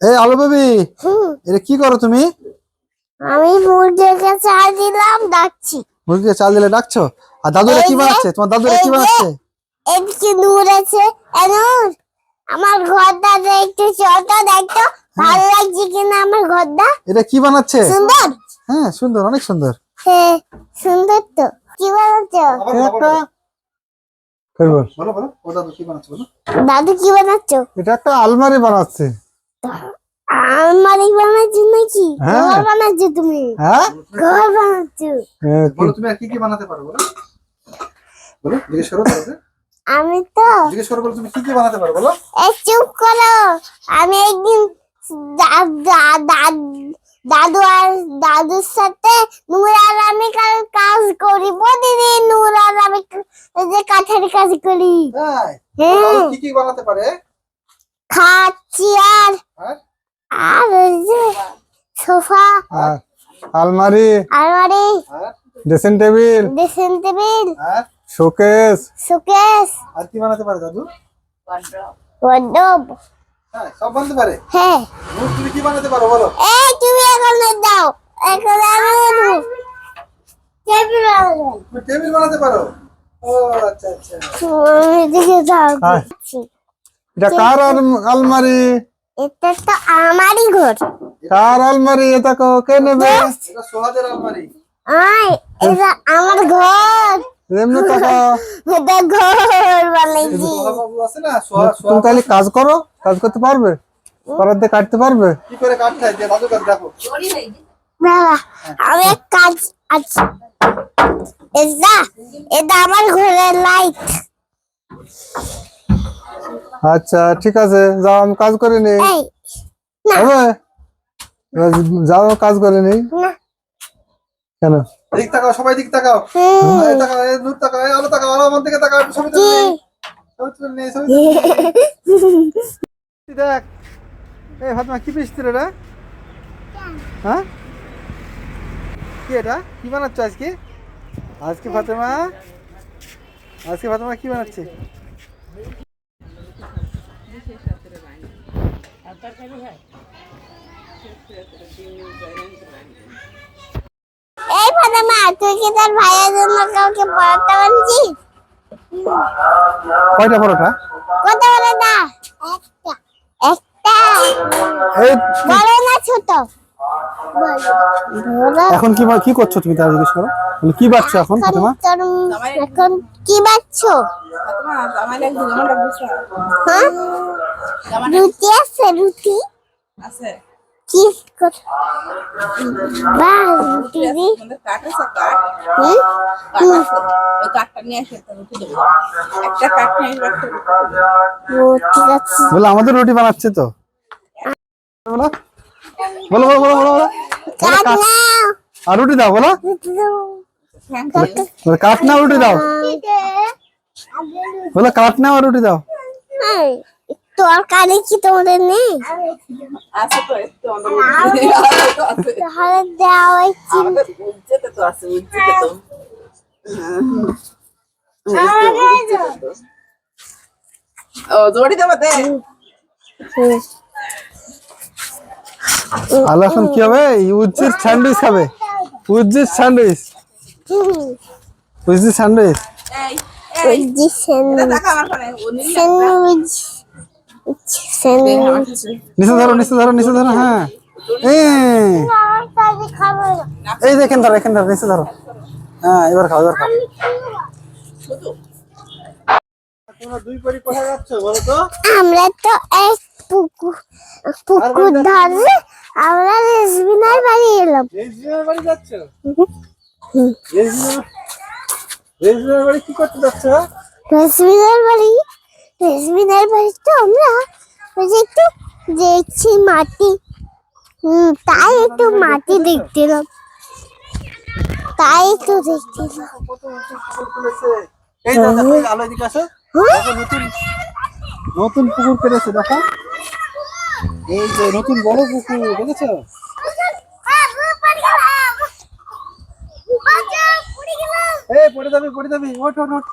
এই আলো বেবি হুম, এটা কি করো তুমি? আমি মুরগিকে চা দিলাম ডাকছি। মুরগিকে চাল দিলে ডাকছো? আর দাদুরা কি বানাচ্ছে? তোমার দাদুরা কি। বানাচ্ছে? এদিকে নূর আছে। এ নূর আমার ঘরটা যে একটু চলটা দেখতো ভালো লাগছে কিনা আমার ঘরটা? এটা কি বানাচ্ছে? সুন্দর? হ্যাঁ সুন্দর অনেক সুন্দর। হ্যাঁ সুন্দর তো। কি বানাচ্ছো? এটা একটা বলো। বলো ও দাদু কি বানাচ্ছে বলো। দাদু কি বানাচ্ছো? এটা একটা আলমারি বানাচ্ছে। বানাচ্ছো নাকি? হ্যাঁ। ঘর বানাচ্ছো তুমি? হ্যাঁ? ঘর বানাচ্ছো? হ্যাঁ, বলো তুমি আর কি কি বানাতে পারো বলো? বলো জিজ্ঞেস করো। আমি তো জিজ্ঞেস করো বলো তুমি কি কি বানাতে পারো বলো? এ চুপ করো। আমি একদিন দাদু আর দাদুর সাথে নূর আর আমি কাল কাজ করি। প্রতিদিন নূর আর আমি যে কাঠের কাজ করি। হ্যাঁ। কি কি বানাতে পারে? খাট চেয়ার আর আর সোফা আলমারি। আলমারি dressing table. Dressing table showcase. Showcase. আর কি বানাতে পারে দাদু? ওয়ার্ডরোব হ্যাঁ সব বানাতে পারে? হ্যাঁ। তুমি কি বানাতে পারো বলো? এই তুমি এখন দাও। এখন আমি। টেবিল বানাবো। টেবিল বানাতে পারো? ও আচ্ছা আচ্ছা। দিকে যাও হ্যাঁ। এটা কার আলমারি? এটা তো আমারই ঘর। কার আলমারি? এটা কো- কে নেবে? এটা সোহাদের আলমারি। আয় এটা আমার ঘর। এমনি টাকা এটা ঘর না সোহা তুমি তাহলে কাজ করো কাজ করতে পারবে? করার দিয়ে কাটতে পারবে? কি করে কাটতে হয় দেখো। বাবা আমি এক কাজ আছে। এটা এটা আমার ঘরের লাইট আচ্ছা ঠিক আছে যাও আমি কাজ করে নি। হবে? যাও কাজ করে নি না। কেন? দিক তাকাও সবাই দিক তাকাও। এই তাকাও এই তাকাও এই আলো তাকাও আলো আমার দিকে তাকাও। দেখ। এই ফাতেমা কি পিসতে রে? হ্যাঁ? কি এটা? কি বানাচ্ছ আজকে? আজকে ফাতেমা? আজকে ফাতেমা কি বানাচ্ছে? এই ফাতেমা তুই কি তোর ভাইয়ের জন্য কাউকে পড়াতে পারছিস কয়টা পরোটা? কত বলে না একটা। একটা? এই বড় না ছোট। এখন কি কি করছ তুমি তাহলে জিজ্ঞেস করো? বলে, কি বাচ্চা এখন ফাতেমা? এখন কি বাচ্চো? হ্যাঁ? রুটি আছে রুটি। আছে? কি কর বা রুটি দি। আমাদের আছে কাঠ হুম? ওই কাঠটা নিয়ে আসে একটা রুটি দেবো। একটা কাঠ নিয়ে আসবে রুটি ও ঠিক আছে। বলে আমাদের রুটি বানাচ্ছে তো। বলো। বলো বলো বলো। কাট। আর রুটি দাও বলো। রুটি দাও। Thank কাঠ নাও রুটি দাও। বলে কাঠ নাও আর রুটি দাও। এই, তরকারি কি তোমাদের নেই? আছে তো একটু। তাহলে দাও এই চিনি তো আছে উজ্জতে তো। ও জড়ি দেবো দে। আলো এখন কি হবে? উজ্জির স্যান্ডউইচ খাবে। উজ্জির স্যান্ডউইচ। উজ্জির স্যান্ডউইচ। নিলে স্যান্ডউইচ। নিচে ধরো নিচে ধরো নিচে ধরো হ্যাঁ। এই, আমার দেখেন ধরো এখানে ধরো নিচে ধরো। হ্যাঁ এবার খাও এবার খাও। তো? আমরা তো এক পুকুর পুকুর ধরে আমরা রেসবিনার বাড়ি এলাম। রেজবিনের বাড়ি যাচ্ছ? রেজবিনের রেজবিনের বাড়ি কি করতে যাচ্ছ? রেসবিনার বাড়ি রেসবিনার বাড়ি তো আমরা ওই যে একটু দেখছি মাটি। হুম তাই একটু মাটি দেখছিলাম। তাই একটু দেখছিলাম। নতুন পুকুর খুলেছে এই দেখো এই আলো এদিকে আসো। হ্যাঁ? নতুন নতুন পুকুর কেটেছে দেখো। এই যে নতুন বড় পুকুর দেখেছ? এই পড়ে যাবি পড়ে যাবি। ওঠ ওঠ।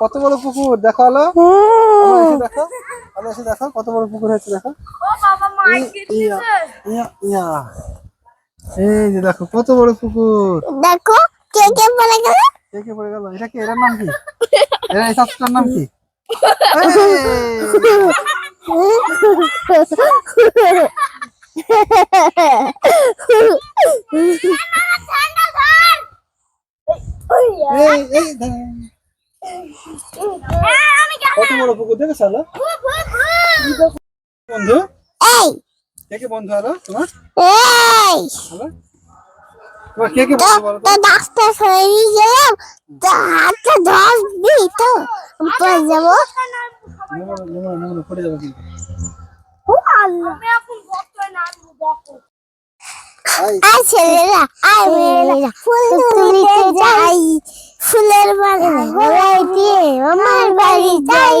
কত বড় পুকুর? দেখো আলো। আলো এসে দেখো তাহলে এসে দেখো কত বড় পুকুর হয়েছে দেখো। ও বাবা মাছ ইয়া, ইয়া, ইয়া। এই যে দেখো কত বড় পুকুর। দেখো কে কে পড়ে গেল? কে কে পড়ে গেল? এটা কি এটার নাম কি? এরা এই নাম কি? এই, এই, দাঁড়া। কত বড় পুকুর দেখেছ হলো বন্ধু? এই। কে কে বন্ধু হলো তোমার? এই। হলো তোমার কে কে তো বন্ধু বলো তো? তো ডাক্তার হয়ে গেলাম। তো হাতটা ধর দিই তো। পড়ে যাব। নেমো না, নেমো না, নেমো না, পড়ে যাবে কিন্তু আমি এখন বক্তব্য না দেখো আই, আই ছেলেরা আই মেয়েরা ফুল তুলিতে যাই ফুলের বাগান গোলাই দিয়ে আমার বাড়ি যাই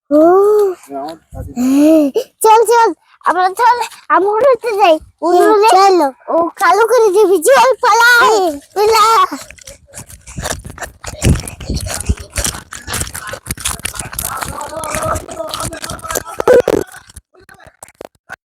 চল চল আমরা চল আমরা উড়তে যাই। উড়লে চলো। ও কালো করে দিবি চল পালা পালা।